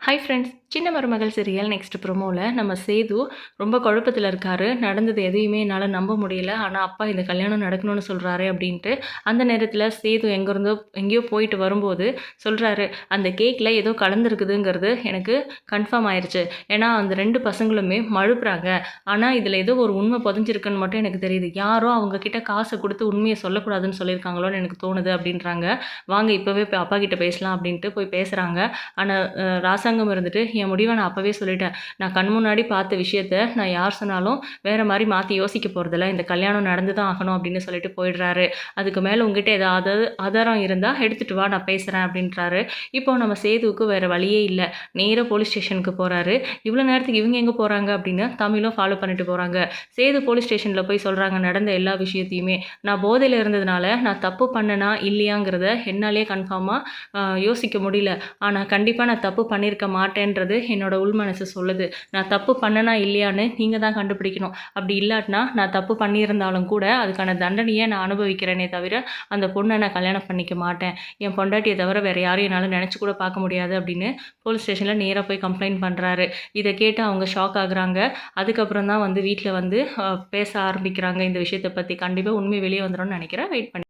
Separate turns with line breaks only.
Hi friends சின்ன மருமகள் serial next ப்ரோமோவில் நம்ம சேது ரொம்ப குழப்பத்தில் இருக்காரு. நடந்தது எதையுமே என்னால் நம்ப முடியல. ஆனால் அப்பா இந்த கல்யாணம் நடக்கணும்னு சொல்கிறாரு அப்படின்ட்டு அந்த நேரத்தில் சேது எங்கேருந்தோ எங்கேயோ போயிட்டு வரும்போது சொல்கிறாரு அந்த கேக்கில் ஏதோ கலந்துருக்குதுங்கிறது எனக்கு கன்ஃபார்ம் ஆயிடுச்சு ஏன்னா அந்த ரெண்டு பசங்களுமே மழுப்புறாங்க. ஆனால் இதில் ஏதோ ஒரு உண்மை புதஞ்சிருக்குன்னு மட்டும் எனக்கு தெரியுது. யாரோ அவங்கக்கிட்ட காசை கொடுத்து உண்மையை சொல்லக்கூடாதுன்னு சொல்லியிருக்காங்களோன்னு எனக்கு தோணுது அப்படின்றாங்க. வாங்க இப்போவே போய் அப்பா கிட்ட பேசலாம் அப்படின்ட்டு போய் பேசுகிறாங்க ஆனால் பிரசங்கம் இருந்துட்டு என் முடிவை நான் அப்போவே சொல்லிட்டேன். நான் கண் முன்னாடி பார்த்த விஷயத்த நான் யார் சொன்னாலும் வேறு மாதிரி மாற்றி யோசிக்க போகிறதில்ல இந்த கல்யாணம் நடந்து தான் ஆகணும் அப்படின்னு சொல்லிட்டு போயிடுறாரு. அதுக்கு மேலே உங்ககிட்ட ஏதாவது ஆதாரம் இருந்தால் எடுத்துகிட்டு வா நான் பேசுகிறேன் அப்படின்றாரு. இப்போ நம்ம சேதுவுக்கு வேறு வழியே இல்லை. நேராக போலீஸ் ஸ்டேஷனுக்கு போகிறாரு இவ்வளோ நேரத்துக்கு இவங்க எங்கே போகிறாங்க அப்படின்னு தமிழும் ஃபாலோ பண்ணிட்டு போகிறாங்க சேது போலீஸ் ஸ்டேஷனில் போய் சொல்கிறாங்க நடந்த எல்லா விஷயத்தையுமே. நான் போதையில் இருந்ததுனால நான் தப்பு பண்ணனா இல்லையாங்கிறத என்னாலே கன்ஃபார்மாக யோசிக்க முடியல. ஆனால் கண்டிப்பாக நான் தப்பு பண்ணியிருக்கேன் இருக்க மாட்டேன்றது என்னோட உள் மனசு சொல்லுது. நான் தப்பு பண்ணனா இல்லையான்னு நீங்கள் தான் கண்டுபிடிக்கணும். அப்படி இல்லாட்டினா நான் தப்பு பண்ணியிருந்தாலும் கூட அதுக்கான தண்டனையை நான் அனுபவிக்கிறேனே தவிர அந்த பொண்ணை நான் கல்யாணம் பண்ணிக்க மாட்டேன். என் பொண்டாட்டியை தவிர வேறு யாரையும் என்னால் நினச்சி கூட பார்க்க முடியாது அப்படின்னு போலீஸ் ஸ்டேஷனில் நேராக போய் கம்ப்ளைண்ட் பண்ணுறாரு இதை கேட்டு அவங்க ஷாக் ஆகுறாங்க. அதுக்கப்புறம் தான் வந்து வீட்டில் வந்து பேச ஆரம்பிக்கிறாங்க. இந்த விஷயத்தை பற்றி கண்டிப்பாக உண்மை வெளியே வந்துடும் நினைக்கிறேன். வெயிட் பண்ணி.